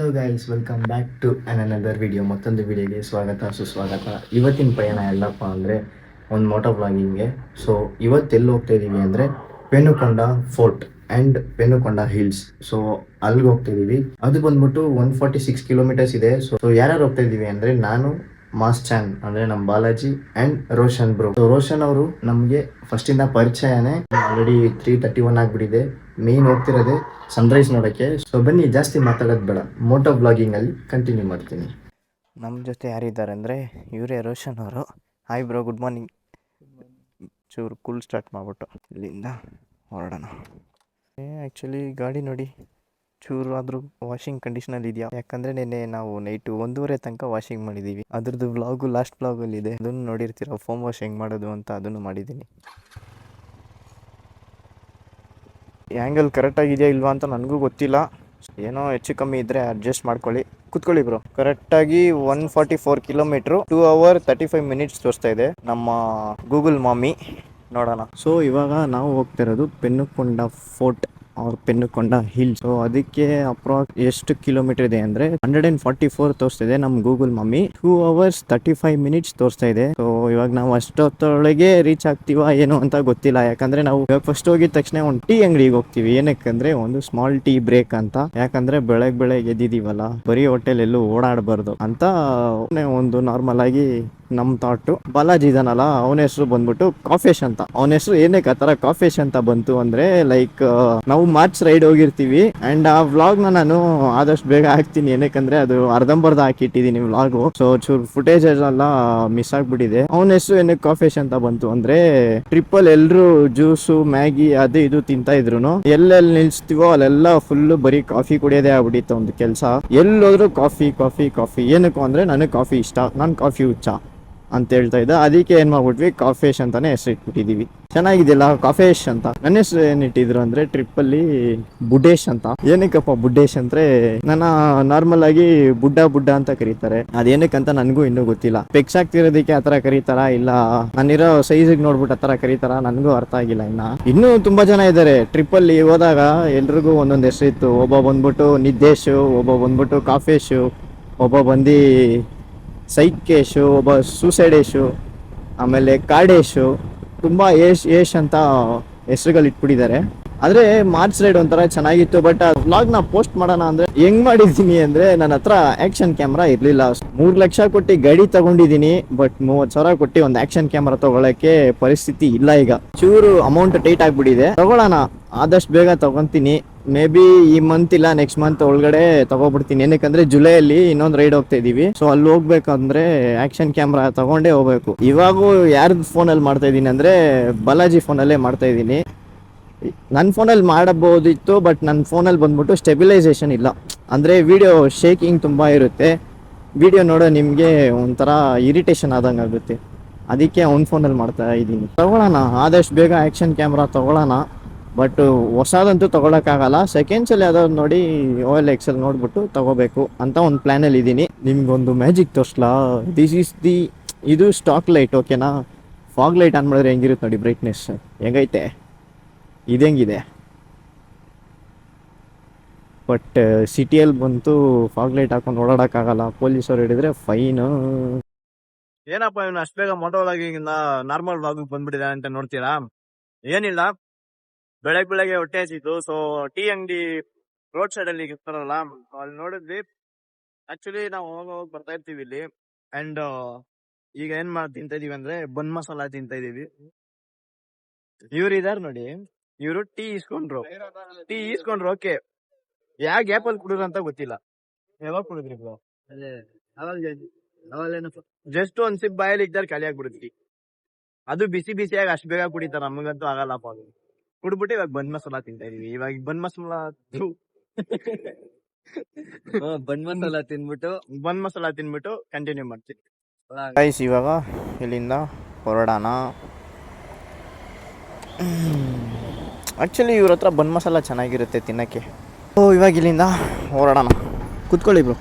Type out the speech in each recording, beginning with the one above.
Hello guys welcome back to an another video ಮತ್ತೊಂದು ವಿಡಿಯೋಗೆ ಸ್ವಾಗತ, ಸುಸ್ವಾಗತ. ಇವತ್ತಿನ ಪಯಣ ಎಲ್ಲಪ್ಪ ಅಂದರೆ ಒಂದು ಮೋಟೋ ಬ್ಲಾಗಿಂಗ್ಗೆ ಸೊ ಇವತ್ತು ಎಲ್ಲಿ ಹೋಗ್ತಾ ಇದ್ದೀವಿ ಅಂದರೆ Penukonda fort and Penukonda hills so ಅಲ್ಲಿಗೆ ಹೋಗ್ತಾ ಇದ್ದೀವಿ ಅದು ಬಂದ್ಬಿಟ್ಟು ಒನ್ ಫಾರ್ಟಿ ಸಿಕ್ಸ್ ಕಿಲೋಮೀಟರ್ಸ್ ಇದೆ. ಸೊ ಯಾರ್ಯಾರು ಹೋಗ್ತಾ ಇದ್ದೀವಿ ಅಂದರೆ ನಾನು ಮಾಸ್ ಚಾನ್ ಅಂದರೆ ನಮ್ಮ ಬಾಲಾಜಿ ಅಂಡ್ ರೋಷನ್ ಬ್ರೋ. ರೋಷನ್ ಅವರು ನಮಗೆ ಇಂದ ಪರಿಚಯನೇ ಆಲ್ರೆಡಿ ತ್ರೀ ತರ್ಟಿ ಒನ್ ಆಗ್ಬಿಟ್ಟಿದೆ. ಮೇನ್ ಹೋಗ್ತಿರೋದೆ ಸನ್ರೈಸ್ ನೋಡೋಕ್ಕೆ. ಸೊ ಬನ್ನಿ, ಜಾಸ್ತಿ ಮಾತಾಡೋದು ಬೇಡ. ಮೋಟೋ ಬ್ಲಾಗಿಂಗ್ ಅಲ್ಲಿ ಕಂಟಿನ್ಯೂ ಮಾಡ್ತೀನಿ. ನಮ್ಮ ಜೊತೆ ಯಾರಿದ್ದಾರೆ ಅಂದರೆ ಇವರೇ ರೋಷನ್ ಅವರು. ಹಾಯ್ ಬ್ರೋ ಗುಡ್ ಮಾರ್ನಿಂಗ್ ಚೂರು ಕೂಲ್ ಸ್ಟಾರ್ಟ್ ಮಾಡಿಬಿಟ್ಟು ಇಲ್ಲಿಂದ ಹೊರಡೋಣ. ಆ್ಯಕ್ಚುಲಿ ಗಾಡಿ ನೋಡಿ. ಚೂರು ಆದರೂ ವಾಷಿಂಗ್ ಕಂಡೀಷನಲ್ಲಿ ಇದೆಯಾ ಯಾಕಂದರೆ ನಿನ್ನೆ ನಾವು ನೈಟು ಒಂದೂವರೆ ತನಕ ವಾಷಿಂಗ್ ಮಾಡಿದ್ದೀವಿ ಅದ್ರದ್ದು ವ್ಲಾಗು ಲಾಸ್ಟ್ ವ್ಲಾಗಲ್ಲಿ ಇದೆ. ಅದನ್ನು ನೋಡಿರ್ತೀರ? ಫೋಮ್ ವಾಶ್ ಹೆಂಗೆ ಮಾಡೋದು ಅಂತ ಅದನ್ನು ಮಾಡಿದ್ದೀನಿ. ಆ್ಯಂಗಲ್ ಕರೆಕ್ಟಾಗಿದೆಯಾ ಇಲ್ವಾ ಅಂತ ನನಗೂ ಗೊತ್ತಿಲ್ಲ. ಏನೋ ಹೆಚ್ಚು ಕಮ್ಮಿ ಇದ್ದರೆ ಅಡ್ಜಸ್ಟ್ ಮಾಡ್ಕೊಳ್ಳಿ. ಕುತ್ಕೊಳ್ಳಿ ಬ್ರೋ ಕರೆಕ್ಟಾಗಿ one forty four kilometre two hour thirty five minutes ತೋರಿಸ್ತಾ ಇದೆ ನಮ್ಮ ಗೂಗಲ್ ಮಾಮಿ. ನೋಡೋಣ. ಸೊ ಇವಾಗ ನಾವು ಹೋಗ್ತಿರೋದು ಪೆನ್ನುಕೊಂಡ ಫೋರ್ಟ್ ಅವ್ರ ಪೆನ್ನುಕೊಂಡ ಹಿಲ್. ಸೊ ಅದಕ್ಕೆ ಅಪ್ರಾಕ್ಸ್ ಎಷ್ಟು ಕಿಲೋಮೀಟರ್ ಇದೆ ಅಂದ್ರೆ ಹಂಡ್ರೆಡ್ ಅಂಡ್ ಫಾರ್ಟಿ ಫೋರ್ ತೋರಿಸ್ತಿದೆ ನಮ್ Google mummy. Two hours thirty five minutes ತೋರಿಸ್ತಾ ಇದೆ. ಸೊ ಇವಾಗ ನಾವು ಅಷ್ಟೊತ್ತೊಳಗೆ ರೀಚ್ ಆಗ್ತೀವಾ ಏನು ಅಂತ ಗೊತ್ತಿಲ್ಲ. ಯಾಕಂದ್ರೆ ನಾವು ಫಸ್ಟ್ ಹೋಗಿದ ತಕ್ಷಣ ಒಂದು ಟೀ ಅಂಗಡಿಗೆ ಹೋಗ್ತೀವಿ. ಏನಕ್ಕಂದ್ರೆ ಒಂದು ಸ್ಮಾಲ್ ಟೀ ಬ್ರೇಕ್ ಅಂತ. ಯಾಕಂದ್ರೆ ಬೆಳಗ್ ಬೆಳಗ್ಗೆ ಎದ್ದಿದೀವಲ್ಲ, ಬರೀ ಹೋಟೆಲ್ ಎಲ್ಲೂ ಓಡಾಡಬಾರ್ದು ಅಂತ ಒಂದು ನಾರ್ಮಲ್ ಆಗಿ ನಮ್ ಥಾಟು ಬಾಲಾಜಿ ಇದಾನಲ್ಲ, ಅವನ ಹೆಸರು ಬಂದ್ಬಿಟ್ಟು ಕಾಫೇಶ್ ಅಂತ. ಅವನ ಹೆಸರು ಏನೇ ಕತ್ತರ ತರ ಕಾಫೇಶ್ ಅಂತ ಬಂತು ಅಂದ್ರೆ ಲೈಕ್ ನಾವು ಮಾರ್ಚ್ ರೈಡ್ ಹೋಗಿರ್ತೀವಿ. ಅಂಡ್ ಆ ವ್ಲಾಗ್ನ ನಾನು ಆದಷ್ಟು ಬೇಗ ಹಾಕ್ತೀನಿ. ಏನಕ್ಕಂದ್ರೆ, ಅದು ಅರ್ಧಂಬರ್ಧ ಹಾಕಿಟ್ಟಿದೀನಿ ವ್ಲಾಗ್ ಸೊ ಚೂರ್ ಫುಟೇಜ್ ಎಲ್ಲ ಮಿಸ್ ಆಗ್ಬಿಟ್ಟಿದೆ. ಅವನ ಹೆಸರು ಏನಕ್ಕೆ ಕಾಫೇಶ್ ಅಂತ ಬಂತು ಅಂದ್ರೆ ಟ್ರಿಪ್ಪಲ್ ಎಲ್ರು ಜ್ಯೂಸು ಮ್ಯಾಗಿ, ಅದು ಇದು ತಿಂತಾ ಇದ್ರು ಎಲ್ಲೆಲ್ಲಿ ನಿಲ್ಸ್ತೀವೋ ಅಲ್ಲೆಲ್ಲ ಫುಲ್ ಬರೀ ಕಾಫಿ ಕುಡಿಯೋದೇ ಆಗ್ಬಿಟ್ಟಿತ್ತು ಒಂದು ಕೆಲಸ. ಎಲ್ಲೋದ್ರು ಕಾಫಿ ಕಾಫಿ ಕಾಫಿ ಏನಕ್ಕೂ ಅಂದ್ರೆ, ನನಗೆ ಕಾಫಿ ಇಷ್ಟ. ನಾನು ಕಾಫಿ ಹುಚ್ಚ. ಅಂತ ಹೇಳ್ತಾ ಇದ್ದ. ಅದಕ್ಕೆ ಏನ್ ಮಾಡ್ಬಿಟ್ವಿ? ಕಾಫೇಶ್ ಅಂತಾನೆ ಹೆಸರು ಇಟ್ಬಿಟ್ಟಿದೀವಿ. ಚೆನ್ನಾಗಿದೆಯಲ್ಲ ಕಾಫೇಶ್ ಅಂತ. ನನ್ನ ಹೆಸರು ಏನ್ ಇಟ್ಟಿದ್ರು ಅಂದ್ರೆ ಟ್ರಿಪ್ ಅಲ್ಲಿ ಬುಡೇಶ್ ಅಂತ. ಏನಕ್ಕಪ್ಪ ಬುಡ್ಡೇಶ್ ಅಂದ್ರೆ? ನನ್ನ ನಾರ್ಮಲ್ ಆಗಿ ಬುಡ್ಡ ಬುಡ್ಡ ಅಂತ ಕರೀತಾರೆ. ಅದೇನಕ್ಕಂತ ನನಗೂ ಇನ್ನೂ ಗೊತ್ತಿಲ್ಲ. ಪೆಕ್ಸ್ ಆಗ್ತಿರೋದಕ್ಕೆ ಆತರ ಕರೀತಾರ ಇಲ್ಲ? ನಾನಿರೋ ಸೈಜ್ ನೋಡ್ಬಿಟ್ಟು ಆತರ ಕರೀತಾರ? ನನಗೂ ಅರ್ಥ ಆಗಿಲ್ಲ ಇನ್ನ. ಇನ್ನೂ ತುಂಬಾ ಜನ ಇದ್ದಾರೆ ಟ್ರಿಪ್ ಅಲ್ಲಿ ಹೋದಾಗ ಎಲ್ರಿಗೂ ಒಂದೊಂದ್ ಹೆಸರು ಇತ್ತು ಒಬ್ಬ ಬಂದ್ಬಿಟ್ಟು ನಿದ್ದೇಶು, ಒಬ್ಬ ಬಂದ್ಬಿಟ್ಟು ಕಾಫೇಶು ಒಬ್ಬ ಬಂದು ಸೈಕೇಶು ಒಬ್ಬ ಸೂಸೈಡೇಶು ಆಮೇಲೆ ಕಾಡೇಶು ತುಂಬ ಏಶ್ ಏಶ್ ಅಂತ ಹೆಸರುಗಳು ಇಟ್ಬಿಟ್ಟಿದ್ದಾರೆ ಆದ್ರೆ ಮಾರ್ಚ್ ರೈಡ್ ಒಂಥರ ಚೆನ್ನಾಗಿತ್ತು ಬಟ್ ವ್ಲಾಗ್ನ ಪೋಸ್ಟ್ ಮಾಡೋಣ ಅಂದ್ರೆ ಹೆಂಗ್ ಮಾಡಿದೀನಿ ಅಂದ್ರೆ ನನ್ನ ಹತ್ರ ಆಕ್ಷನ್ ಕ್ಯಾಮ್ರಾ ಇರ್ಲಿಲ್ಲ. ಮೂರ್ ಲಕ್ಷ ಕೊಟ್ಟು ಗಾಡಿ ತಗೊಂಡಿದೀನಿ ಬಟ್ ಮೂವತ್ ಸಾವಿರ ಕೊಟ್ಟು ಒಂದು ಆಕ್ಷನ್ ಕ್ಯಾಮ್ರಾ ತಗೊಳಕ್ಕೆ ಪರಿಸ್ಥಿತಿ ಇಲ್ಲ ಈಗ. ಚೂರು ಅಮೌಂಟ್ ಟೈಟ್ ಆಗ್ಬಿಟ್ಟಿದೆ. ತಗೊಳ್ಳೋಣ, ಆದಷ್ಟು ಬೇಗ ತಗೊಂತೀನಿ. ಮೇ ಬಿ ಈ ಮಂತ್ ಇಲ್ಲ ನೆಕ್ಸ್ಟ್ ಮಂತ್ ಒಳಗಡೆ ತಗೋಬಿಡ್ತೀನಿ. ಏನಕ್ಕಂದ್ರೆ ಜುಲೈಯಲ್ಲಿ ಇನ್ನೊಂದು ರೈಡ್ ಹೋಗ್ತಾ ಇದೀವಿ. ಸೊ ಅಲ್ಲಿ ಹೋಗ್ಬೇಕಂದ್ರೆ ಆಕ್ಷನ್ ಕ್ಯಾಮ್ರಾ ತಗೊಂಡೇ ಹೋಗ್ಬೇಕು. ಇವಾಗೂ ಯಾರ್ದು ಫೋನಲ್ಲಿ ಮಾಡ್ತಾ ಇದೀನಿ ಅಂದ್ರೆ ಬಾಲಾಜಿ ಫೋನಲ್ಲೇ ಮಾಡ್ತಾ ಇದೀನಿ. ನನ್ನ ಫೋನಲ್ಲಿ ಮಾಡಬಹುದಿತ್ತು ಬಟ್ ನನ್ನ ಫೋನಲ್ಲಿ ಬಂದ್ಬಿಟ್ಟು ಸ್ಟೆಬಿಲೈಸೇಷನ್ ಇಲ್ಲ. ಅಂದರೆ ವಿಡಿಯೋ ಶೇಕಿಂಗ್ ತುಂಬ ಇರುತ್ತೆ. ವಿಡಿಯೋ ನೋಡೋ ನಿಮಗೆ ಒಂಥರ ಇರಿಟೇಷನ್ ಆದಂಗೆ ಆಗುತ್ತೆ. ಅದಕ್ಕೆ ಅವ್ನ ಫೋನಲ್ಲಿ ಮಾಡ್ತಾ ಇದ್ದೀನಿ. ತಗೊಳ್ಳೋಣ, ಆದಷ್ಟು ಬೇಗ ಆ್ಯಕ್ಷನ್ ಕ್ಯಾಮ್ರಾ ತಗೊಳ್ಳೋಣ. ಬಟ್ ಹೊಸದಂತೂ ತೊಗೊಳಕ್ಕಾಗಲ್ಲ ಸೆಕೆಂಡ್ಸಲ್ಲಿ ಯಾವ್ದಾದ್ರು ನೋಡಿ ಓ ಎಲ್ ಎಕ್ಸಲ್ ನೋಡ್ಬಿಟ್ಟು ತಗೋಬೇಕು ಅಂತ ಒಂದು ಪ್ಲ್ಯಾನಲ್ಲಿ ಇದ್ದೀನಿ. ನಿಮ್ಗೊಂದು ಮ್ಯಾಜಿಕ್ ತೋರಿಸ್ಲಾ? ದಿಸ್ ಈಸ್ ದಿ ಇದು ಸ್ಟಾಕ್ ಲೈಟ್ ಓಕೆನಾ ಫಾಗ್ ಲೈಟ್ ಆನ್ ಮಾಡಿದ್ರೆ ಹೆಂಗಿರುತ್ತೆ ನೋಡಿ ಬ್ರೈಟ್ನೆಸ್ ಹೆಂಗೈತೆ? ಇದೆಂಗಿದೆ ಬಟ್ ಸಿಟಿಯಲ್ಲಿ ಬಂತು ಫಾಗ್ ಲೈಟ್ ಹಾಕೊಂಡು ಓಡಾಡಕ್ಕಾಗಲ್ಲ. ಪೊಲೀಸರು ಹಿಡಿದ್ರೆ ಫೈನ್ ಏನಪ್ಪ ಇವನು ಅಷ್ಟು ಬೇಗ ಮೋಟೋ ವ್ಲಾಗಿಂಗ್ ನಾರ್ಮಲ್ ವ್ಲಾಗ್ ಬಂದ್ಬಿಟ್ಟಿದೆ ಅಂತ ನೋಡ್ತೀರಾ? ಏನಿಲ್ಲ. ಬೆಳಗ್ಗೆ ಬೆಳಗ್ಗೆ ಹೊಟ್ಟೆ ಹಸಿತು. ಸೊ ಟೀ ಅಂಗಡಿ ರೋಡ್ ಸೈಡ್ ಅಲ್ಲಿ ಇರ್ತಾರಲ್ಲ, ಅಲ್ಲಿ ನೋಡಿದ್ವಿ. ಆಕ್ಚುಲಿ ನಾವು ಹೋಗ ಹೋಗಿ ಬರ್ತಾ ಇರ್ತೀವಿ ಇಲ್ಲಿ. ಅಂಡ್ ಈಗ ಏನ್ ಮಾಡ್ ತಿಂತ ಇದೀವಿ ಅಂದ್ರೆ ಬನ್ ಮಸಾಲ ತಿಂತ ಇದೀವಿ. ಇವ್ರು ಇದ್ದಾರೆ ನೋಡಿ. ಇವರು ಟೀ ಇಸ್ಕೊಂಡ್ರು ಟೀ ಇಸ್ಕೊಂಡ್ರು ಓಕೆ. ಯಾವ ಗ್ಯಾಪ್ ಅಲ್ಲಿ ಕುಡಿದ್ರು ಅಂತ ಗೊತ್ತಿಲ್ಲ. ಯಾವಾಗ ಕುಡಿದ್ರಿ ಬ್ರೋ? ಜಸ್ಟ್ ಒಂದ್ ಸಿಪ್ ಬಾಯಲ್ಲಿ ಇದ್ದಾರೆ ಖಾಲಿ ಆಗ್ಬಿಡುತ್ತಿ ಅದು ಬಿಸಿ ಬಿಸಿಯಾಗಿ ಅಷ್ಟು ಬೇಗ ಕುಡಿತಾರ ನಮಗಂತೂ ಆಗಲ್ಲಪ್ಪ ಅದು. ಕುಡ್ಬಿಟ್ಟು ಇವಾಗ ಬಂದ್ ಮಸಾಲ ತಿಂತಾ ಇದೀವಿ. ಇವಾಗ ಬಂದ್ ಮಸಾಲ ಬಂದ್ ಬನ್ ಮಸಾಲ ತಿನ್ಬಿಟ್ಟು? ಬಂದ್ ಮಸಾಲ ತಿನ್ಬಿಟ್ಟು ಕಂಟಿನ್ಯೂ ಮಾಡ್ತೀವಿ. ಗೈಸ್ ಇವಾಗ ಇಲ್ಲಿಂದ ಹೊರಡೋಣ. ಆ್ಯಕ್ಚುಲಿ ಇವ್ರ ಹತ್ರ ಬನ್ ಮಸಾಲ ಚೆನ್ನಾಗಿರುತ್ತೆ ತಿನ್ನೋಕ್ಕೆ. ಓ, ಇವಾಗ ಇಲ್ಲಿಂದ ಹೊರಡೋಣ. ಕುತ್ಕೊಳ್ಳಿ ಬ್ರೋ.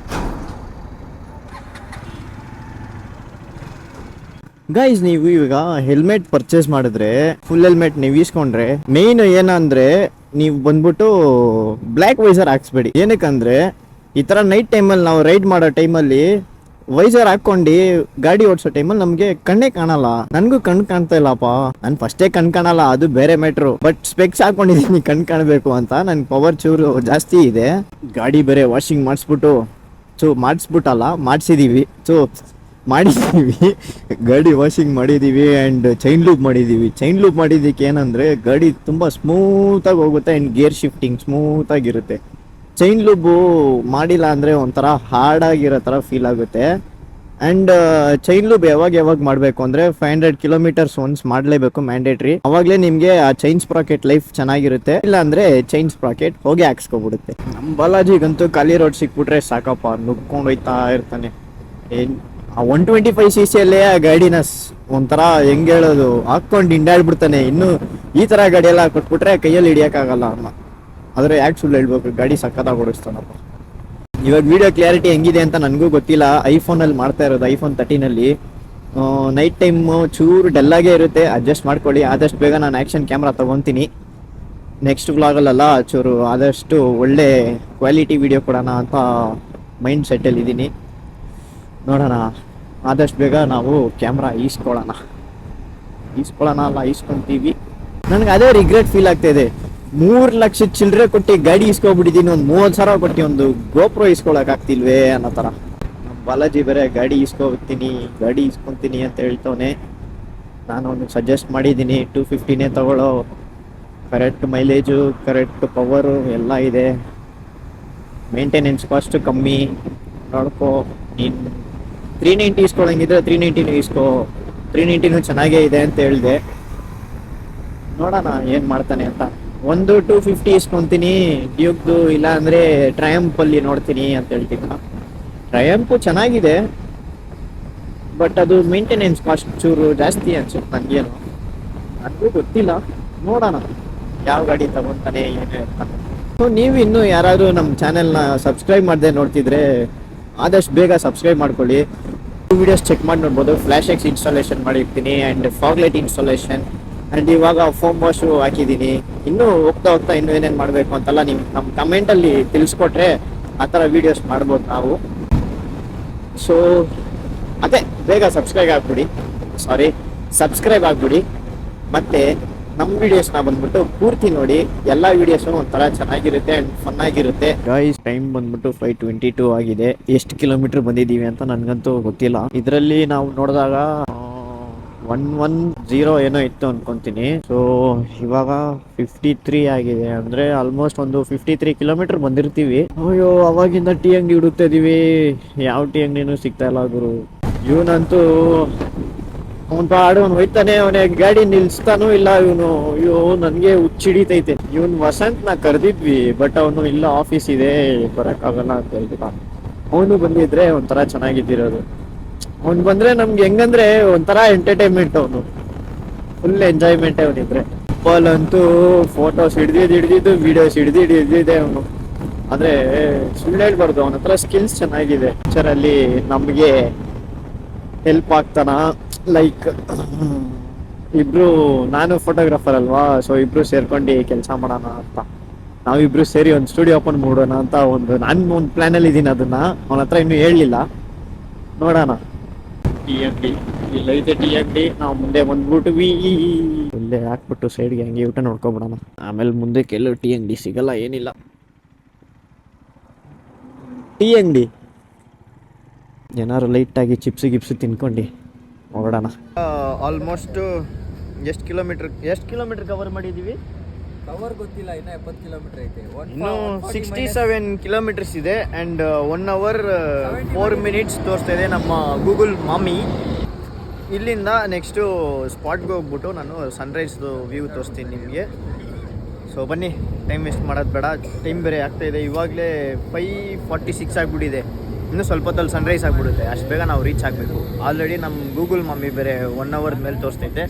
ಗೈಸ್ ನೀವು ಇವಾಗ ಹೆಲ್ಮೆಟ್ ಪರ್ಚೇಸ್ ಮಾಡಿದ್ರೆ ಫುಲ್ ಹೆಲ್ಮೆಟ್ ನೀವು ಇಸ್ಕೊಂಡ್ರೆ ಮೇನ್ ಏನಂದ್ರೆ, ನೀವು ಬಂದ್ಬಿಟ್ಟು ಬ್ಲ್ಯಾಕ್ ವೈಸರ್ ಹಾಕ್ಸ್ಬೇಡಿ. ಏನಕ್ಕಂದ್ರೆ, ಈ ತರ ನೈಟ್ ಟೈಮಲ್ಲಿ ನಾವು ರೈಡ್ ಮಾಡೋ ಟೈಮಲ್ಲಿ ವೈಸರ್ ಹಾಕೊಂಡು ಗಾಡಿ ಓಡಿಸೋ ಟೈಮಲ್ಲಿ ನಮಗೆ ಕಣ್ಣೇ ಕಾಣಲ್ಲ. ನನಗೂ ಕಣ್ ಕಾಣ್ತಾ ಇಲ್ಲಪ್ಪ. ನಾನು ಫಸ್ಟೇ ಕಣ್ ಕಾಣಲ್ಲ, ಅದು ಬೇರೆ ಮ್ಯಾಟ್ರು ಬಟ್ ಸ್ಪೆಕ್ಸ್ ಹಾಕೊಂಡಿದ್ದೀನಿ ಕಣ್ ಕಾಣಬೇಕು ಅಂತ. ನನ್ ಪವರ್ ಚೂರು ಜಾಸ್ತಿ ಇದೆ. ಗಾಡಿ ಬೇರೆ ವಾಷಿಂಗ್ ಮಾಡಿಸ್ಬಿಟ್ಟು ಸೊ ಮಾಡಿಸ್ಬಿಟ್ಟಲ್ಲ, ಮಾಡಿಸಿದೀವಿ. ಸೊ ಮಾಡಿದ್ದೀವಿ ಗಾಡಿ ವಾಷಿಂಗ್ ಮಾಡಿದ್ದೀವಿ ಆ್ಯಂಡ್ ಚೈನ್ ಲೂಪ್ ಮಾಡಿದ್ದೀವಿ ಚೈನ್ ಲೂಪ್ ಮಾಡಿದ್ದಕ್ಕೆ ಏನಂದರೆ ಗಾಡಿ ತುಂಬ ಸ್ಮೂತಾಗಿ ಹೋಗುತ್ತೆ ಆ್ಯಂಡ್ ಗೇರ್ ಶಿಫ್ಟಿಂಗ್ ಸ್ಮೂತಾಗಿರುತ್ತೆ ಚೈನ್ ಲೂಬು ಮಾಡಿಲ್ಲ ಅಂದರೆ ಒಂಥರ ಹಾರ್ಡ್ ಆಗಿರೋ ಥರ ಫೀಲ್ ಆಗುತ್ತೆ. ಆ್ಯಂಡ್ ಚೈನ್ ಲೂಬ್ ಯಾವಾಗ ಯಾವಾಗ ಮಾಡಬೇಕು ಅಂದರೆ ಫೈವ್ ಹಂಡ್ರೆಡ್ ಕಿಲೋಮೀಟರ್ಸ್ ಒನ್ಸ್ ಮಾಡಲೇಬೇಕು ಮ್ಯಾಂಡೇಟ್ರಿ ಅವಾಗಲೇ ನಿಮಗೆ ಆ ಚೈನ್ ಸ್ಪ್ರಾಕೆಟ್ ಲೈಫ್ ಚೆನ್ನಾಗಿರುತ್ತೆ. ಇಲ್ಲ ಅಂದರೆ ಚೈನ್ ಸ್ಪ್ರಾಕೆಟ್ ಹೋಗಿ ಹಾಕ್ಸ್ಕೊಬಿಡುತ್ತೆ. ನಮ್ಮ ಬಾಲಾಜಿಗಂತೂ ಖಾಲಿ ರೋಡ್ ಸಿಕ್ಬಿಟ್ರೆ ಸಾಕಪ್ಪ ನುಗ್ಕೊಂಡು ಹೋಯ್ತಾ ಇರ್ತಾನೆ. ಆ ಒನ್ ಟ್ವೆಂಟಿ ಫೈವ್ ಸಿ ಸಿಯಲ್ಲೇ ಆ ಗಾಡಿನ ಒಂಥರ ಹೆಂಗೆ ಹೇಳೋದು ಹಾಕೊಂಡು ಹಿಂಡಾಡ್ಬಿಡ್ತಾನೆ. ಇನ್ನು ಈ ತರ ಗಾಡಿ ಎಲ್ಲ ಕೊಟ್ಬಿಟ್ರೆ ಕೈಯಲ್ಲಿ ಹಿಡಿಯಕ್ಕಾಗಲ್ಲ ಅಮ್ಮ. ಆದ್ರೆ ಯಾಕೆ ಸುಳ್ಳು ಹೇಳ್ಬೇಕು? ಗಾಡಿ ಸಕ್ಕತ್ತಾಗಿ ಓಡಿಸ್ತಾನಪ್ಪ. ಇವಾಗ ವಿಡಿಯೋ ಕ್ಲಾರಿಟಿ ಹೆಂಗಿದೆ ಅಂತ ನನಗೂ ಗೊತ್ತಿಲ್ಲ. ಐಫೋನಲ್ಲಿ ಮಾಡ್ತಾ ಇರೋದು, ಐಫೋನ್ ತರ್ಟೀನಲ್ಲಿ ನೈಟ್ ಟೈಮ್ ಚೂರು ಡಲ್ಲಾಗೇ ಇರುತ್ತೆ. ಅಡ್ಜಸ್ಟ್ ಮಾಡ್ಕೊಳ್ಳಿ. ಆದಷ್ಟು ಬೇಗ ನಾನು ಆ್ಯಕ್ಷನ್ ಕ್ಯಾಮ್ರಾ ತೊಗೊತೀನಿ. ನೆಕ್ಸ್ಟ್ ವ್ಲಾಗಲ್ಲೆಲ್ಲ ಚೂರು ಆದಷ್ಟು ಒಳ್ಳೆ ಕ್ವಾಲಿಟಿ ವಿಡಿಯೋ ಕೊಡೋಣ ಅಂತ ಮೈಂಡ್ ಸೆಟ್ಟಲ್ಲಿ ಇದ್ದೀನಿ. ನೋಡೋಣ. ಆದಷ್ಟು ಬೇಗ ನಾವು ಕ್ಯಾಮ್ರಾ ಈಸ್ಕೊಳ್ಳೋಣ. ಈಸ್ಕೊಳ್ಳೋಣ ಅಲ್ಲ, ಈಸ್ಕೊಂತೀವಿ. ನನಗೆ ಅದೇ ರಿಗ್ರೆಟ್ ಫೀಲ್ ಆಗ್ತಾ ಇದೆ. ಮೂರು ಲಕ್ಷ ಚಿಲ್ಲರೆ ಕೊಟ್ಟು ಗಾಡಿ ಇಸ್ಕೊಬಿಟ್ಟಿದ್ದೀನಿ ಒಂದು ಮೂವತ್ತು ಸಾವಿರ ಕೊಟ್ಟಿ ಒಂದು ಗೋಪ್ರೋ ಇಸ್ಕೊಳಕ್ ಆಗ್ತಿಲ್ವೇ ಅನ್ನೋ ತರ ಬಾಲಾಜಿ ಬೇರೆ ಗಾಡಿ ಇಸ್ಕೊತೀನಿ, ಗಾಡಿ ಇಸ್ಕೊಂತೀನಿ ಅಂತ ಹೇಳ್ತವನೆ. ನಾನು ಅವ್ನಿಗೆ ಸಜೆಸ್ಟ್ ಮಾಡಿದ್ದೀನಿ ಟೂ ಫಿಫ್ಟಿನೇ ತಗೊಳ್ಳೋ. ಕರೆಕ್ಟ್ ಮೈಲೇಜು ಕರೆಕ್ಟ್ ಪವರು ಎಲ್ಲ ಇದೆ. ಮೇಂಟೆನೆನ್ಸ್ ಕಾಸ್ಟ್ ಕಮ್ಮಿ. ನೋಡ್ಕೋ, ನೀನು ತ್ರೀ ನೈಂಟಿ ಇಸ್ಕೊಳಂಗಿದ್ರೆ ತ್ರೀ ನೈಂಟಿನೂ ಇಸ್ಕೋ. ತ್ರೀ ನೈಂಟಿನೂ ಚೆನ್ನಾಗೇ ಇದೆ ಅಂತ ಹೇಳಿದೆ. ನೋಡೋಣ ಏನು ಮಾಡ್ತಾನೆ ಅಂತ. ಒಂದು ಟೂ ಫಿಫ್ಟಿ ಇಸ್ಕೊಂತೀನಿ ಡ್ಯೂಕ್ದು ಇಲ್ಲ ಅಂದ್ರೆ ಟ್ರಯಂಪ್ ಅಲ್ಲಿ ನೋಡ್ತೀನಿ ಅಂತ ಹೇಳ್ತೀನಿ ಟ್ರಯಂಪು ಚೆನ್ನಾಗಿದೆ. ಬಟ್ ಅದು ಮೇಂಟೆನೆನ್ಸ್ ಕಾಸ್ಟ್ ಚೂರು ಜಾಸ್ತಿ ಅನ್ಸುತ್ತೆ ನನಗೇನು. ನನಗೂ ಗೊತ್ತಿಲ್ಲ. ನೋಡೋಣ ಯಾವ ಗಾಡಿ ತಗೊಂತಾನೆ ಏನು ಸೊ, ನೀವು ಇನ್ನೂ ಯಾರಾದರೂ ನಮ್ಮ ಚಾನೆಲ್ನ ಸಬ್ಸ್ಕ್ರೈಬ್ ಮಾಡದೆ ನೋಡ್ತಿದ್ರೆ ಆದಷ್ಟು ಬೇಗ ಸಬ್ಸ್ಕ್ರೈಬ್ ಮಾಡ್ಕೊಳ್ಳಿ. ವಿಡಿಯೋಸ್ ಚೆಕ್ ಮಾಡಿ ನೋಡ್ಬೋದು. ಫ್ಲ್ಯಾಶ್ ಎಕ್ಸ್ ಇನ್ಸ್ಟಾಲೇಷನ್ ಮಾಡಿರ್ತೀನಿ. And fog light installation. And ಇವಾಗ ಫೋಮ್ ವಾಶು ಹಾಕಿದ್ದೀನಿ. ಇನ್ನೂ ಹೋಗ್ತಾ ಹೋಗ್ತಾ ಇನ್ನೂ ಏನೇನು ಮಾಡಬೇಕು ಅಂತೆಲ್ಲ ನೀವು ನಮ್ಮ ಕಮೆಂಟಲ್ಲಿ ತಿಳಿಸ್ಕೊಟ್ರೆ ಆ ಥರ ವೀಡಿಯೋಸ್ ಮಾಡ್ಬೋದು ನಾವು. ಸೊ ಅದೇ, ಬೇಗ ಸಬ್ಸ್ಕ್ರೈಬ್ ಆಗ್ಬಿಡಿ. ಸಾರಿ ಸಬ್ಸ್ಕ್ರೈಬ್ ಆಗ್ಬಿಡಿ. ಮತ್ತೆ ನಮ್ಮ ವಿಡಿಯೋಸ್ನ ಬಂದ್ಬಿಟ್ಟು ಪೂರ್ತಿ ನೋಡಿ, ಎಲ್ಲ ವಿಡಿಯೋಸು ಒಂಥರ ಚೆನ್ನಾಗಿರುತ್ತೆ ಆ್ಯಂಡ್ ಫನ್ ಆಗಿರುತ್ತೆ. ಗಾಯ್ಸ್ ಟೈಮ್ ಬಂದ್ಬಿಟ್ಟು ಫೈವ್ ಟ್ವೆಂಟಿ ಟೂ ಆಗಿದೆ. ಎಷ್ಟು ಕಿಲೋಮೀಟರ್ ಬಂದಿದ್ದೀವಿ ಅಂತ ನನಗಂತೂ ಗೊತ್ತಿಲ್ಲ. ಇದರಲ್ಲಿ ನಾವು ನೋಡಿದಾಗ ಒನ್ ಒನ್ ಜೀರೋ ಏನೋ ಇತ್ತು ಅನ್ಕೊಂತೀನಿ. ಸೊ ಇವಾಗ ಫಿಫ್ಟಿ ತ್ರೀ ಆಗಿದೆ. ಅಂದ್ರೆ ಆಲ್ಮೋಸ್ಟ್ ಒಂದು ಫಿಫ್ಟಿ ತ್ರೀ ಕಿಲೋಮೀಟರ್ ಬಂದಿರ್ತೀವಿ. ಅಯ್ಯೋ, ಅವಾಗಿಂದ ಟೀ ಅಂಗಡಿ ಹುಡುಕ್ತಾ ಇದೀವಿ. ಯಾವ ಟೀ ಅಂಗಡಿನೂ ಸಿಗ್ತಾ ಇಲ್ಲ ಗುರು. ಇವನಂತೂ ಅವನ್ ಪಾಡು, ಅವ್ನು ಹೋಯ್ತಾನೆ, ಅವನೇ ಗಾಡಿ ನಿಲ್ಸ್ತಾನೂ ಇಲ್ಲ ಇವನು. ಅಯ್ಯೋ, ನನ್ಗೆ ಹುಚ್ಚಿಡಿತೈತೆ. ಇವನ್ ವಸಂತ್ ನಾ ಕರೆದಿದ್ವಿ ಬಟ್ ಅವನು ಇಲ್ಲ ಆಫೀಸ್ ಇದೆ, ಬರಕ್ಕಾಗಲ್ಲ ಅಂತ ಹೇಳ್ಬಿಟ್ಟ. ಅವನು ಬಂದಿದ್ರೆ ಒಂಥರ ಚೆನ್ನಾಗಿದ್ದಿರೋದು. ಅವ್ನು ಬಂದ್ರೆ ನಮ್ಗೆ ಹೆಂಗಂದ್ರೆ ಒಂಥರ ಎಂಟರ್ಟೈನ್ಮೆಂಟ್ ಅವನು. ಫುಲ್ ಎಂಜಾಯ್ಮೆಂಟ್ ಅವನಿದ್ರೆ ಫುಟ್ಬಾಲ್ ಅಂತೂ ಫೋಟೋಸ್ ಹಿಡ್ದಿದ್ದು ಹಿಡ್ದಿದ್ದು ವಿಡಿಯೋಸ್ ಹಿಡ್ದಿದ್ದು ಹಿಡ್ದಿದೆ ಅವನು. ಅಂದ್ರೆ ಸುಳ್ಳು ಹೇಳ್ಬಾರ್ದು, ಅವನ ಹತ್ರ ಸ್ಕಿಲ್ಸ್ ಚೆನ್ನಾಗಿದೆ. ಅಲ್ಲಿ ನಮಗೆ ಹೆಲ್ಪ್ ಆಗ್ತಾನ. ಲೈಕ್ ಇಬ್ರು, ನಾನು ಫೋಟೋಗ್ರಾಫರ್ ಅಲ್ವಾ ಸೊ ಇಬ್ರು ಸೇರ್ಕೊಂಡು ಕೆಲಸ ಮಾಡೋಣ ಅಂತ. ನಾವಿಬ್ರು ಸೇರಿ ಒಂದು ಸ್ಟುಡಿಯೋ ಓಪನ್ ಮಾಡೋಣ ಅಂತ ಒಂದು, ನಾನು ಒಂದು ಪ್ಲಾನಲ್ಲಿ ಇದ್ದೀನಿ ಅದನ್ನ. ಅವನ ಹತ್ರ ಇನ್ನೂ ಹೇಳಲಿಲ್ಲ ನೋಡೋಣ. ಟೀ ಅಂಗಡಿ ಇಲ್ಲೈತೆ ಟೀ ಅಂಗಡಿ ನಾವು ಮುಂದೆ ಬಂದ್ಬಿಟ್ವಿ. ಇಲ್ಲೇ ಹಾಕ್ಬಿಟ್ಟು ಸೈಡ್ಗೆ ಹಂಗೆ ಊಟ ನೋಡ್ಕೊಬಿಡೋಣ. ಆಮೇಲೆ ಮುಂದೆ ಕೆಲವು ಟೀ ಅಂಗಡಿ ಸಿಗಲ್ಲ ಏನಿಲ್ಲ. ಟೀ ಅಂಗಡಿ ಏನಾದ್ರು ಲೈಟಾಗಿ ಚಿಪ್ಸ್ ಗಿಪ್ಸ್ ತಿನ್ಕೊಂಡು ಹೊರಡೋಣ ಆಲ್ಮೋಸ್ಟ್ ಎಷ್ಟು ಕಿಲೋಮೀಟರ್ ಎಷ್ಟು ಕಿಲೋಮೀಟರ್ ಕವರ್ ಮಾಡಿದ್ದೀವಿ? ಕವರ್ ಗೊತ್ತಿಲ್ಲ ಇನ್ನ ಎಪ್ಪತ್ತು ಕಿಲೋಮೀಟರ್ ಐತೆ. ಇನ್ನು ಸಿಕ್ಸ್ಟಿ ಸೆವೆನ್ ಕಿಲೋಮೀಟರ್ಸ್ ಇದೆ and one hour four minutes ತೋರಿಸ್ತಾ ಇದೆ ನಮ್ಮ ಗೂಗಲ್ ಮಾಮಿ ಇಲ್ಲಿಂದ ನೆಕ್ಸ್ಟು ಸ್ಪಾಟ್ಗೆ ಹೋಗ್ಬಿಟ್ಟು ನಾನು ಸನ್ರೈಸ್ದು ವ್ಯೂ ತೋರಿಸ್ತೀನಿ ನಿಮಗೆ. ಸೊ ಬನ್ನಿ ಟೈಮ್ ವೇಸ್ಟ್ ಮಾಡೋದು ಬೇಡ ಟೈಮ್ ಬೇರೆ ಆಗ್ತಾ ಇದೆ. ಇವಾಗಲೇ ಫೈ ಫಾರ್ಟಿ ಸಿಕ್ಸ್ ಆಗಿಬಿಟ್ಟಿದೆ. ಇನ್ನೂ ಸ್ವಲ್ಪ ಹೊತ್ತಲ್ಲಿ ಸನ್ರೈಸ್ ಆಗಿಬಿಡುತ್ತೆ. ಅಷ್ಟು ಬೇಗ ನಾವು ರೀಚ್ ಆಗಬೇಕು. ಆಲ್ರೆಡಿ ನಮ್ಮ ಗೂಗಲ್ ಮಮ್ಮಿ ಬೇರೆ ಒನ್ ಅವರ್ ಮೇಲೆ ತೋರಿಸ್ತೈತೆ.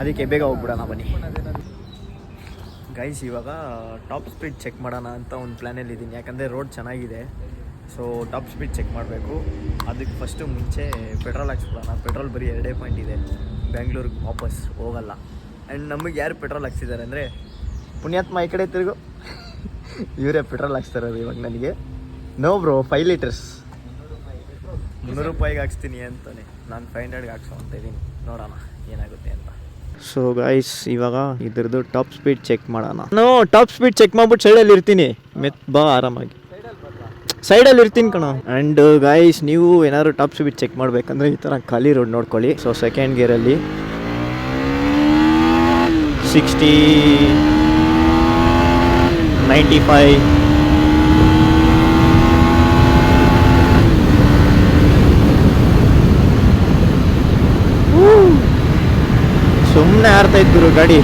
ಅದಕ್ಕೆ ಬೇಗ ಹೋಗ್ಬಿಡೋಣ ಬನ್ನಿ. ಗೈಸ್ ಇವಾಗ ಟಾಪ್ ಸ್ಪೀಡ್ ಚೆಕ್ ಮಾಡೋಣ ಅಂತ ಒಂದು ಪ್ಲ್ಯಾನಲ್ಲಿ ಇದ್ದೀನಿ ಯಾಕಂದರೆ ರೋಡ್ ಚೆನ್ನಾಗಿದೆ. ಸೊ ಟಾಪ್ ಸ್ಪೀಡ್ ಚೆಕ್ ಮಾಡಬೇಕು. ಅದಕ್ಕೆ ಫಸ್ಟು ಮುಂಚೆ ಪೆಟ್ರೋಲ್ ಹಾಕ್ಸ್ಬಿಡೋಣ ಪೆಟ್ರೋಲ್ ಬರೀ ಎರಡೇ ಪಾಯಿಂಟ್ ಇದೆ. ಬೆಂಗಳೂರಿಗೆ ವಾಪಸ್ ಹೋಗಲ್ಲ. ಆ್ಯಂಡ್ ನಮಗೆ ಯಾರು ಪೆಟ್ರೋಲ್ ಹಾಕ್ಸಿದ್ದಾರೆ ಅಂದರೆ ಪುಣ್ಯಾತ್ಮ ಈ ಕಡೆ ತಿರುಗು. ಇವರೇ ಪೆಟ್ರೋಲ್ ಹಾಕ್ಸ್ತಾ ಇರೋದು ಇವಾಗ ನನಗೆ. ನೋ ಬ್ರೋ ಫೈವ್ ಲೀಟರ್ಸ್ ಮುನ್ನೂರು ರೂಪಾಯಿಗೆ ಹಾಕ್ಸ್ತೀನಿ ಅಂತಾನೆ. ನಾನು ಫೈವ್ ಹಂಡ್ರೆಡ್ಗೆ ಹಾಕ್ಸೋ ಅಂತ ಇದ್ದೀನಿ ನೋಡೋಣ, ಏನಾಗುತ್ತೆ ಅಂತ. ಸೊ ಗಾಯ್ಸ್ ಇವಾಗ ಇದ್ರದ್ದು ಟಾಪ್ ಸ್ಪೀಡ್ ಚೆಕ್ ಮಾಡೋಣ. ನಾನು ಟಾಪ್ ಸ್ಪೀಡ್ ಚೆಕ್ ಮಾಡ್ಬಿಟ್ಟು ಸೈಡಲ್ಲಿ ಇರ್ತೀನಿ. ಮೆತ್, ಬಾ ಆರಾಮಾಗಿ. ಸೈಡಲ್ಲಿ ಇರ್ತೀನಿ ಕಣ. ಆ್ಯಂಡ್ ಗಾಯ್ಸ್ ನೀವು ಏನಾದ್ರು ಟಾಪ್ ಸ್ಪೀಡ್ ಚೆಕ್ ಮಾಡಬೇಕಂದ್ರೆ ಈ ಥರ ಖಾಲಿ ರೋಡ್ ನೋಡ್ಕೊಳ್ಳಿ. ಸೊ ಸೆಕೆಂಡ್ ಗೇರಲ್ಲಿ ಸಿಕ್ಸ್ಟಿ ನೈಂಟಿ ಫೈವ್ ಸುಮ್ಮನೆ ಆಡ್ತಾ ಇದ್ರು ಗಾಡಿ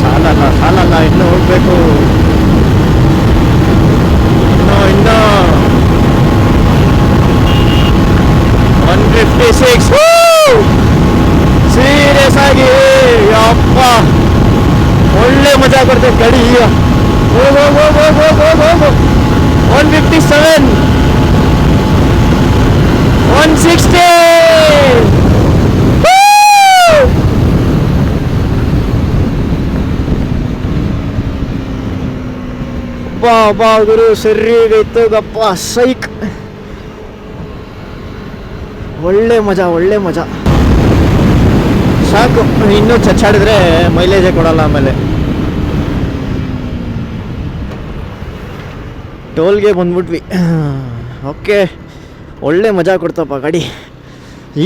ಸಾಲಲ್ಲ ಸಾಲಲ್ಲ ಇನ್ನೂ ಹೋಗ್ಬೇಕು ಇನ್ನೂ ಇನ್ನೂ ಒನ್ ಫಿಫ್ಟಿ ಸಿಕ್ಸ್ ಸೀರಿಯಸ್ ಆಗಿ ಅಪ್ಪ ಒಳ್ಳೆ ಮಜಾ ಬರ್ತದೆ ಗಾಡಿ ಈಗ ಹೋಗು ಹೋಗು ಹೋಗು ಹೋಗು ಹೋಗು ಹೋಗು one fifty seven one sixty ಬಾ ಅಬ್ಬಾ ಗುರು ಗಪ್ಪ, ಸೈಕ್. ಒಳ್ಳೆ ಮಜಾ ಒಳ್ಳೆ ಮಜಾ. ಸಾಕು, ಇನ್ನೂ ಚಚ್ಚಾಡಿದ್ರೆ ಮೈಲೇಜೇ ಕೊಡಲ್ಲ ಆಮೇಲೆ. ಟೋಲ್ಗೆ ಬಂದ್ಬಿಟ್ವಿ. ಓಕೆ, ಒಳ್ಳೆ ಮಜಾ ಕೊಡ್ತಪ್ಪ, ಗಾಡಿ.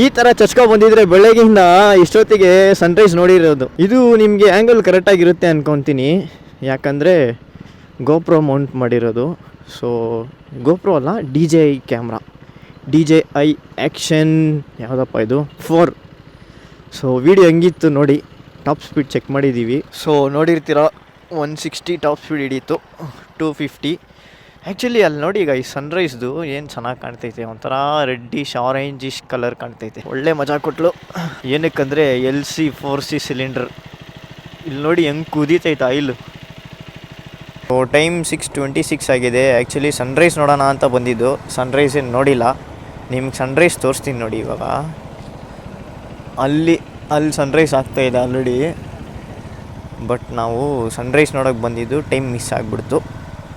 ಈ ಥರ ಚಚ್ಕೊ ಬಂದಿದ್ರೆ ಬೆಳಗ್ಗೆಯಿಂದ ಇಷ್ಟೊತ್ತಿಗೆ ಸನ್ರೈಸ್ ನೋಡಿರೋದು. ಇದು ನಿಮಗೆ ಆ್ಯಂಗಲ್ ಕರೆಕ್ಟಾಗಿರುತ್ತೆ ಅನ್ಕೊತೀನಿ. ಯಾಕಂದರೆ ಗೋಪ್ರೋ ಮೌಂಟ್ ಮಾಡಿರೋದು. ಸೊ ಗೋಪ್ರೋ ಅಲ್ಲ, D J I camera. D J I action ಯಾವುದಪ್ಪ ಇದು? ಫೋರ್. ಸೊ ವಿಡಿಯೋ ಹೆಂಗಿತ್ತು ನೋಡಿ, ಟಾಪ್ ಸ್ಪೀಡ್ ಚೆಕ್ ಮಾಡಿದ್ದೀವಿ. ಸೊ ನೋಡಿರ್ತೀರ, ಒನ್ ಸಿಕ್ಸ್ಟಿ ಟಾಪ್ ಸ್ಪೀಡ್ ಹಿಡೀತು, ಟೂ ಫಿಫ್ಟಿ. ಆ್ಯಕ್ಚುಲಿ ಅಲ್ಲಿ ನೋಡಿ ಈಗ ಈ ಸನ್ರೈಸ್ದು ಏನು ಚೆನ್ನಾಗಿ ಕಾಣ್ತೈತೆ, ಒಂಥರ ರೆಡ್ಡಿಶ್ ಆರೆಂಜಿಶ್ ಕಲರ್ ಕಾಣ್ತೈತೆ. ಒಳ್ಳೆ ಮಜಾ ಕೊಟ್ಲು. ಏನಕ್ಕಂದರೆ L C four C cylinder ಇಲ್ಲಿ ನೋಡಿ ಹೆಂಗೆ ಕುದೀತೈತೆ oil so time six twenty six ಆಗಿದೆ. ಆ್ಯಕ್ಚುಲಿ ಸನ್ರೈಸ್ ನೋಡೋಣ ಅಂತ ಬಂದಿದ್ದು. ಸನ್ರೈಸ್ ಏನು ನೋಡಿಲ್ಲ. ನಿಮ್ಗೆ ಸನ್ರೈಸ್ ತೋರಿಸ್ತೀನಿ ನೋಡಿ ಇವಾಗ. ಅಲ್ಲಿ ಅಲ್ಲಿ ಸನ್ರೈಸ್ ಆಗ್ತಾ ಇದೆ ಆಲ್ರೆಡಿ ಬಟ್ ನಾವು ಸನ್ರೈಸ್ ನೋಡೋಕೆ ಬಂದಿದ್ದು ಟೈಮ್ ಮಿಸ್ ಆಗಿಬಿಡ್ತು.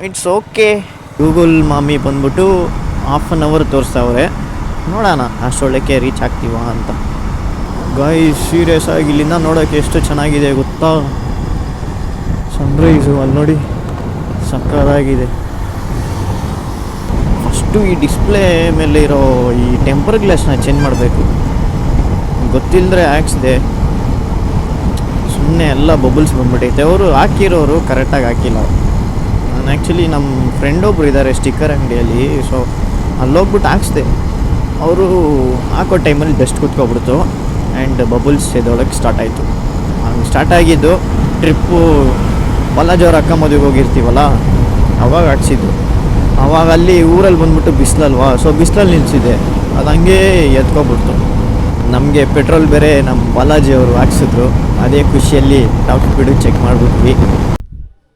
ಇಟ್ಸ್ ಓಕೆ ಗೂಗಲ್ ಮಾಮಿ ಬಂದ್ಬಿಟ್ಟು ಹಾಫ್ ಆನ್ ಅವರ್ ತೋರಿಸ್ತಾವ್ರೆ. ನೋಡೋಣ ಅಷ್ಟೊಳಕ್ಕೆ ರೀಚ್ ಆಗ್ತೀವ ಅಂತ. ಗಾಯಿ ಸೀರಿಯಸ್ ಆಗಿ ಇಲ್ಲಿಂದ ನೋಡೋಕ್ಕೆ ಎಷ್ಟು ಚೆನ್ನಾಗಿದೆ ಗೊತ್ತಾ? ಸನ್ರೈಸು ಅಲ್ಲಿ ನೋಡಿ. ಸಕ್ಕದಾಗಿದೆ ಫಸ್ಟು ಈ ಡಿಸ್ಪ್ಲೇ ಮೇಲೆ ಇರೋ ಈ ಟೆಂಪರ್ ಗ್ಲಾಸ್ನ ಚೇಂಜ್ ಮಾಡಬೇಕು. ಗೊತ್ತಿಲ್ಲದ್ರೆ ಹಾಕ್ಸಿದೆ. ಸುಮ್ಮನೆ ಎಲ್ಲ ಬಬಲ್ಸ್ ಬಂದ್ಬಿಟ್ಟೈತೆ ಅವರು ಹಾಕಿರೋರು ಕರೆಕ್ಟಾಗಿ ಹಾಕಿಲ್ಲ. ನಾನು ಆ್ಯಕ್ಚುಲಿ ನಮ್ಮ ಫ್ರೆಂಡ್ ಒಬ್ರು ಇದ್ದಾರೆ ಸ್ಟಿಕ್ಕರ್ ಅಂಗಡಿಯಲ್ಲಿ. ಸೊ ಅಲ್ಲೋಗ್ಬಿಟ್ಟು ಹಾಕ್ಸ್ದೆ. ಅವರು ಹಾಕೋ ಟೈಮಲ್ಲಿ ಡಸ್ಟ್ ಕೂತ್ಕೊಬಿಡ್ತು. ಆ್ಯಂಡ್ ಬಬಲ್ಸ್ ಇದೊಳಗೆ ಸ್ಟಾರ್ಟ್ ಆಯಿತು. ಸ್ಟಾರ್ಟ್ ಆಗಿದ್ದು ಟ್ರಿಪ್ಪು ಬಾಲಾಜಿ ಅವ್ರ ಅಕ್ಕ ಮದುವೆಗೆ ಹೋಗಿರ್ತೀವಲ್ಲ, ಅವಾಗ ಹಾಕ್ಸಿದ್ದು ಅವಾಗ ಅಲ್ಲಿ ಊರಲ್ಲಿ ಬಂದ್ಬಿಟ್ಟು ಬಿಸಿಲಲ್ವಾ? ಸೊ ಬಿಸಿಲಲ್ಲಿ ನಿಲ್ಸಿದೆ. ಅದು ಹಂಗೆ ಎತ್ಕೊಬಿಡ್ತು. ನಮಗೆ ಪೆಟ್ರೋಲ್ ಬೇರೆ ನಮ್ಮ ಬಾಲಾಜಿಯವರು ಹಾಕ್ಸಿದ್ರು. ಅದೇ ಖುಷಿಯಲ್ಲಿ ಡಾಕ್ಟರ್ ಬಿಡು ಚೆಕ್ ಮಾಡಿಬಿಟ್ವಿ.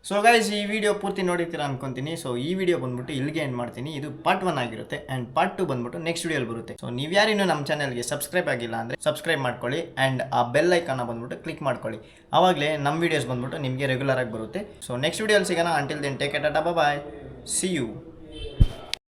ಸೊ ಗೈಸ್ ಈ ವಿಡಿಯೋ ಪೂರ್ತಿ ನೋಡಿರ್ತೀರ ಅನ್ಕೊಂತೀನಿ. ಸೊ ಈ ವಿಡಿಯೋ ಬಂದ್ಬಿಟ್ಟು ಇಲ್ಲಿಗೆ ಎಂಡ್ ಮಾಡ್ತೀನಿ. ಇದು ಪಾರ್ಟ್ ಒನ್ ಆಗಿರುತ್ತೆ ಅಂಡ್ ಪಾರ್ಟ್ ಟು ಬಂದ್ಬಿಟ್ಟು ನೆಕ್ಸ್ಟ್ ವಿಡಿಯೋಲಿ ಬರುತ್ತೆ. ಸೊ ನೀವು ಯಾರಿನ್ನೂ ನಮ್ಮ ಚಾನಲ್ಗೆ ಸಬ್ಸ್ಕ್ರೈಬ್ ಆಗಿಲ್ಲ ಅಂದರೆ ಸಬ್ಸ್ಕ್ರೈಬ್ ಮಾಡ್ಕೊಳ್ಳಿ ಆ್ಯಂಡ್ ಆ ಬೆಲ್ ಐಕನ್ನ ಬಂದ್ಬಿಟ್ಟು ಕ್ಲಿಕ್ ಮಾಡ್ಕೊಳ್ಳಿ. ಆವಾಗಲೇ ನಮ್ಮ ವಿಡಿಯೋಸ್ ಬಂದ್ಬಿಟ್ಟು ನಿಮಗೆ ರೆಗ್ಯುಲರ್ ಆಗಿ ಬರುತ್ತೆ. ಸೊ ನೆಕ್ಸ್ಟ್ ವಿಡಿಯೋಲಿ ಸಿಗೋಣ. Until then take it bye see you